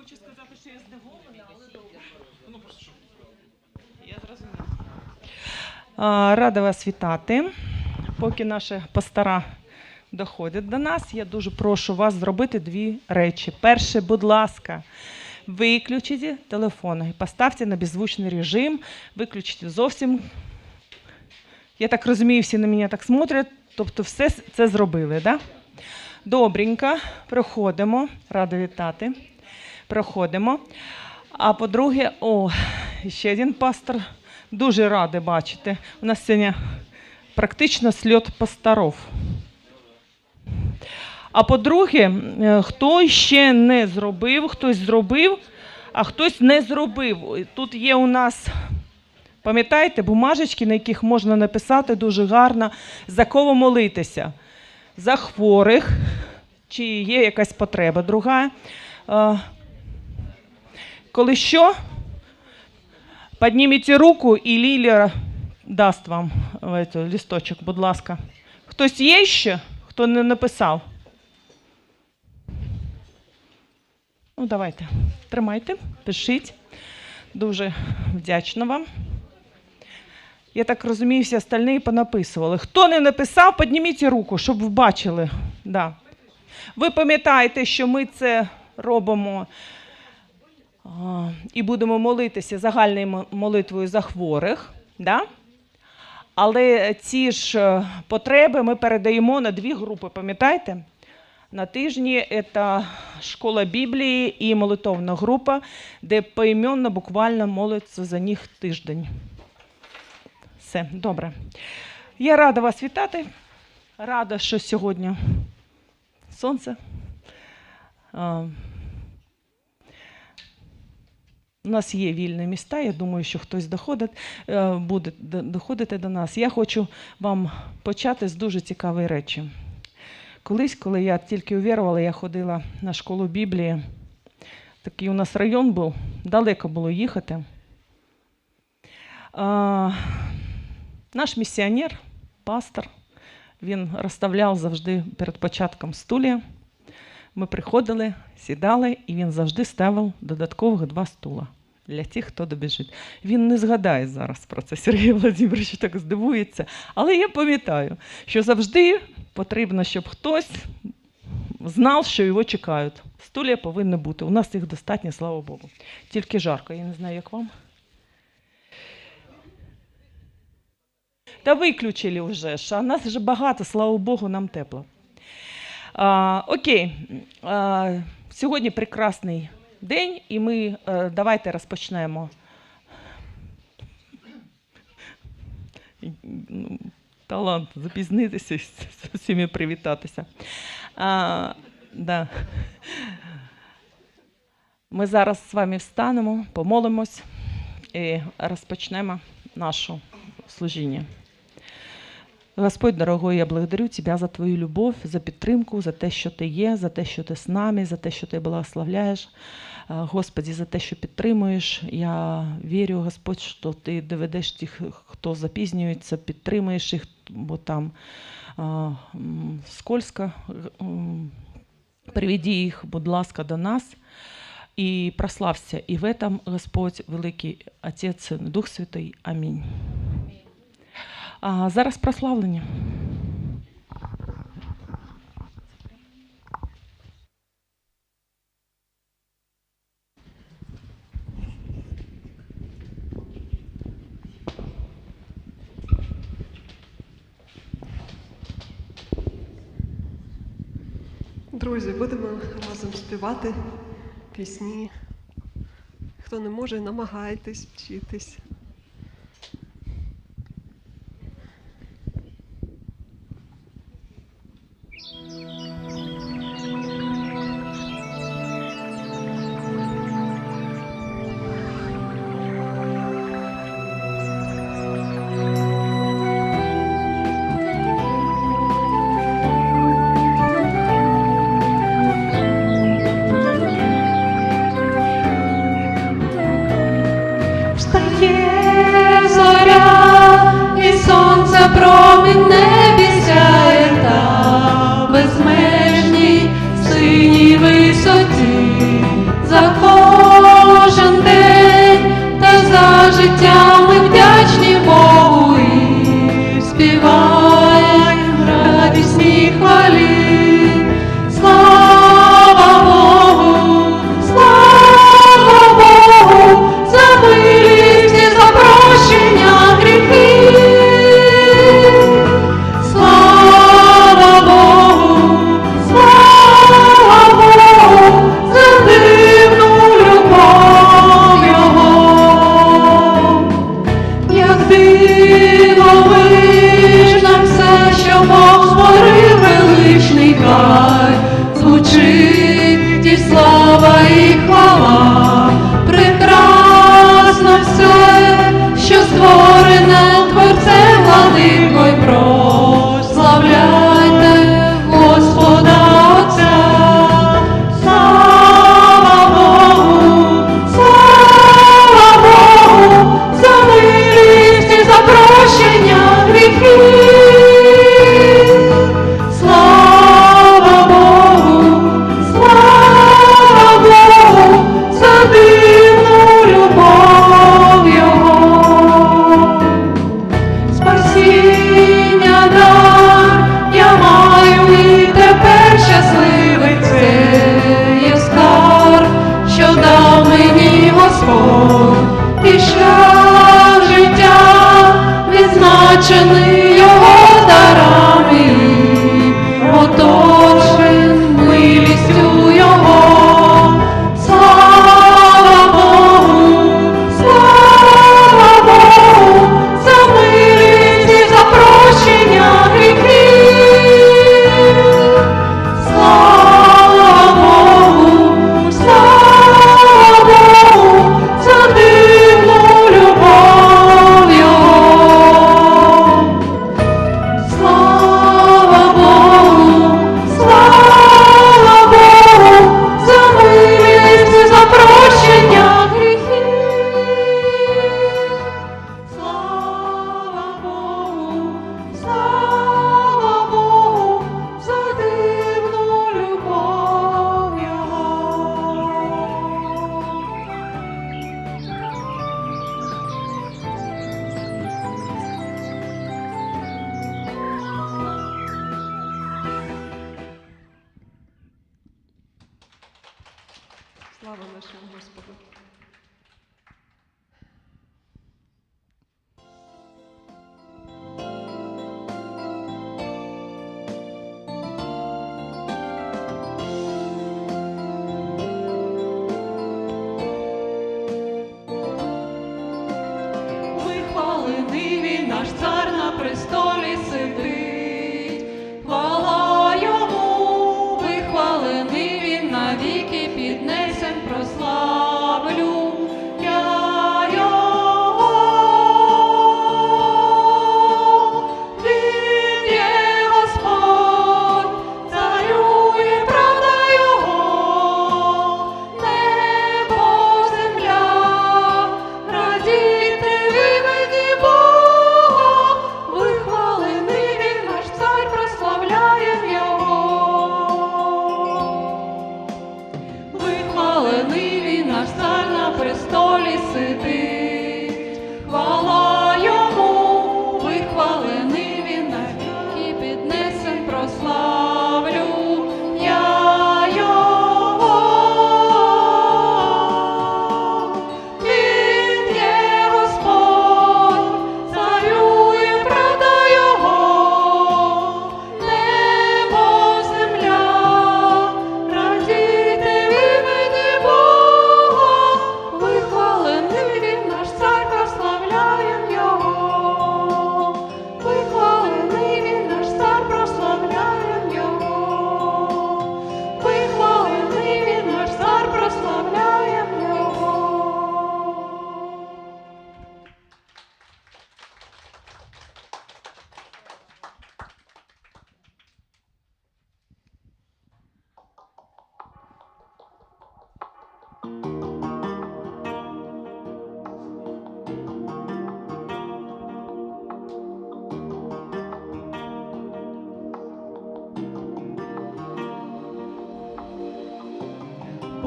хочу сказати, що я здивована, але добре. Ну просто щоб. Я зрозуміла. Рада вас вітати. Поки наші пастора доходять до нас, я дуже прошу вас зробити дві речі. Перше, будь ласка, виключіть телефони, поставте на беззвучний режим, виключіть зовсім. Я так розумію, всі на мене так смотрять, тобто все це зробили, да? Добренько, проходимо. Рада вітати. Проходимо. А по-друге, о, ще один пастор. Дуже радий бачити. У нас сьогодні практично сльот пасторов. А по-друге, е, хто ще не зробив, хтось зробив, а хтось не зробив. Тут є у нас, пам'ятаєте, бумажечки, на яких можна написати дуже гарно, за кого молитися. За хворих, чи є якась потреба друга. Коли що, підніміть руку і Лілія дасть вам е, лісточок, будь ласка. Хтось є ще, хто не написав? Ну, давайте, тримайте, пишіть. Дуже вдячна вам. Я так розумію, всі остальні понаписували. Хто не написав, підніміть руку, щоб ви бачили. Да. Ви пам'ятаєте, що ми це робимо і будемо молитися загальною молитвою за хворих. Да? Але ці ж е, потреби ми передаємо на дві групи, пам'ятаєте? На тижні це школа Біблії і молитовна група, де поіменно буквально молиться за них тиждень. Все, добре. Я рада вас вітати. Рада, що сьогодні сонце. У нас є вільні міста. Я думаю, що хтось доходить, е, буде доходити до нас. Я хочу вам почати з дуже цікавої речі. Колись, коли я тільки увірувала, я ходила на школу Біблії. Такий у нас район був, далеко було їхати. А, наш місіонер, пастор, він розставляв завжди перед початком стулі. Ми приходили, сідали, і він завжди ставив додаткових два стула для тих, хто добіжить. Він не згадає зараз про це. Сергій Володимирович так здивується. Але я пам'ятаю, що завжди потрібно, щоб хтось знав, що його чекають. Стулья повинні бути. У нас їх достатньо, слава Богу. Тільки жарко, я не знаю, як вам. Та виключили вже ж, а нас вже багато, слава Богу, нам тепло. А, окей. А, сьогодні прекрасний день, і ми е, давайте розпочнемо. Талант запізнитися з усіма привітатися. А, да. Ми зараз з вами встанемо, помолимось і розпочнемо наше служіння. Господь, дорогой, я благодарю Тебя за Твою любов, за підтримку, за те, що Ти є, за те, що Ти з нами, за те, що Ти благословляєш. А, Господі, за те, що підтримуєш. Я вірю, Господь, що Ти доведеш тих, хто запізнюється, підтримуєш їх, бо там а, скользко. Приведи їх, будь ласка, до нас. І прослався і в этом Господь, великий Отець, Син, Дух Святий. Амінь. А зараз прославлення. Друзі, будемо разом співати пісні. Хто не може, намагайтесь вчитись. Сонце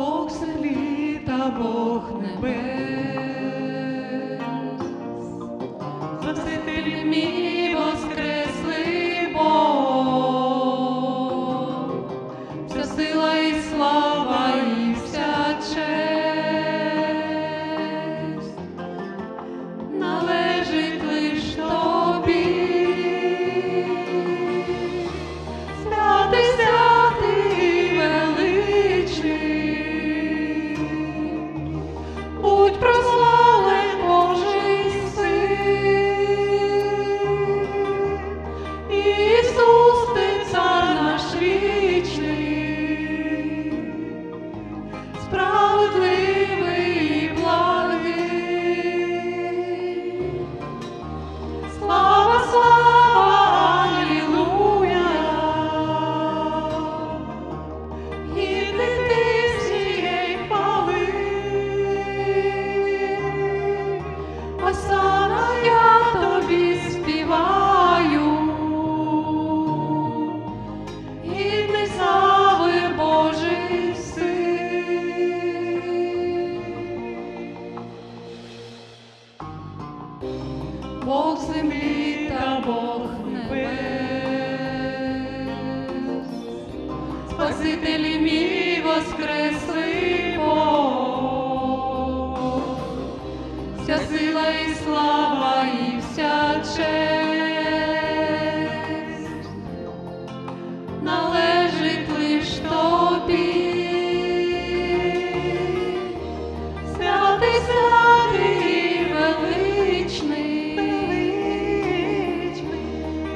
Бог землі та Бог небес,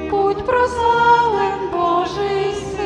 Будь прославлен Божий син.